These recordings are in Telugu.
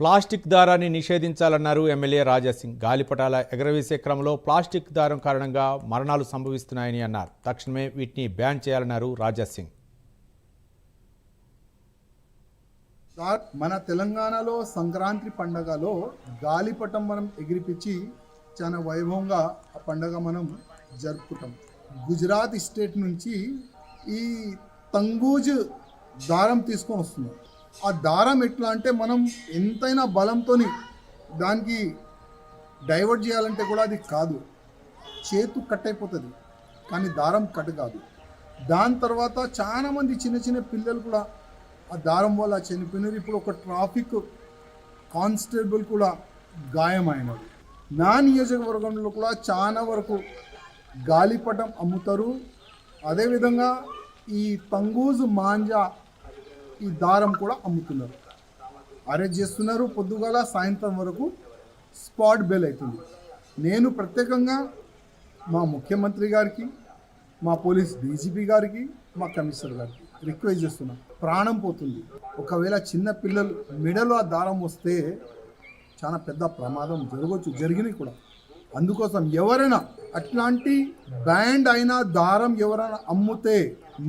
ప్లాస్టిక్ దారాన్ని నిషేధించాలన్నారు ఎమ్మెల్యే రాజాసింగ్. గాలిపటాల ఎగరవేసే క్రమంలో ప్లాస్టిక్ దారం కారణంగా మరణాలు సంభవిస్తున్నాయని అన్నారు. తక్షణమే వీటిని బ్యాన్ చేయాలన్నారు రాజాసింగ్. సార్ మన తెలంగాణలో సంక్రాంతి పండగలో గాలిపటం మనం ఎగిరిపించి చాలా వైభవంగా ఆ పండగ మనం జరుపుకుంటాం. గుజరాత్ స్టేట్ నుంచి ఈ తంగూజ్ దారం తీసుకొని వస్తున్నాం. ఆ దారం ఎట్లా అంటే మనం ఎంతైనా బలంతో దానికి డైవర్ట్ చేయాలంటే కూడా అది కాదు. చేతు కట్ అయిపోతుంది కానీ దారం కట్ కాదు. దాని తర్వాత చాలా మంది చిన్న చిన్న పిల్లలు కూడా ఆ దారం వల్ల చనిపోయినారు. ఇప్పుడు ఒక ట్రాఫిక్ కానిస్టేబుల్ కూడా గాయమైనాడు నా నియోజకవర్గంలో కూడా చాలా వరకు గాలిపటం అమ్ముతారు. అదేవిధంగా ఈ తంగూజు మాంజా ఈ దారం కూడా అమ్ముతున్నారు. అరెస్ట్ చేస్తున్నారు. పొద్దుగాల సాయంత్రం వరకు స్పాట్ బెల్ అవుతుంది. నేను ప్రత్యేకంగా మా ముఖ్యమంత్రి గారికి మా పోలీస్ డీజీపీ గారికి మా కమిషనర్ గారికి రిక్వెస్ట్ చేస్తున్నా. ప్రాణం పోతుంది. ఒకవేళ చిన్న పిల్లలు మెడలో ఆ దారం వస్తే చాలా పెద్ద ప్రమాదం జరగవచ్చు జరిగినాయి కూడా. అందుకోసం ఎవరైనా అట్లాంటి బ్యాండ్ అయిన దారం ఎవరైనా అమ్ముతే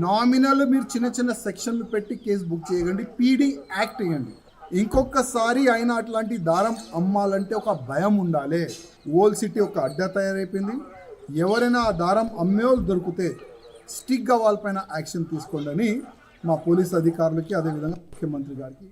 నామినల్ మీరు చిన్న చిన్న సెక్షన్లు పెట్టి కేసు బుక్ చేయకండి పీడీ యాక్ట్ చేయండి ఇంకొకసారి అయినా అట్లాంటి దారం అమ్మాలంటే ఒక భయం ఉండాలి. ఓల్ సిటీ ఒక అడ్డ తయారైపోయింది. ఎవరైనా ఆ దారం అమ్మే వాళ్ళు దొరికితే స్టిక్గా వాళ్ళపైన యాక్షన్ తీసుకోండి అని మా పోలీస్ అధికారులకి అదేవిధంగా ముఖ్యమంత్రి గారికి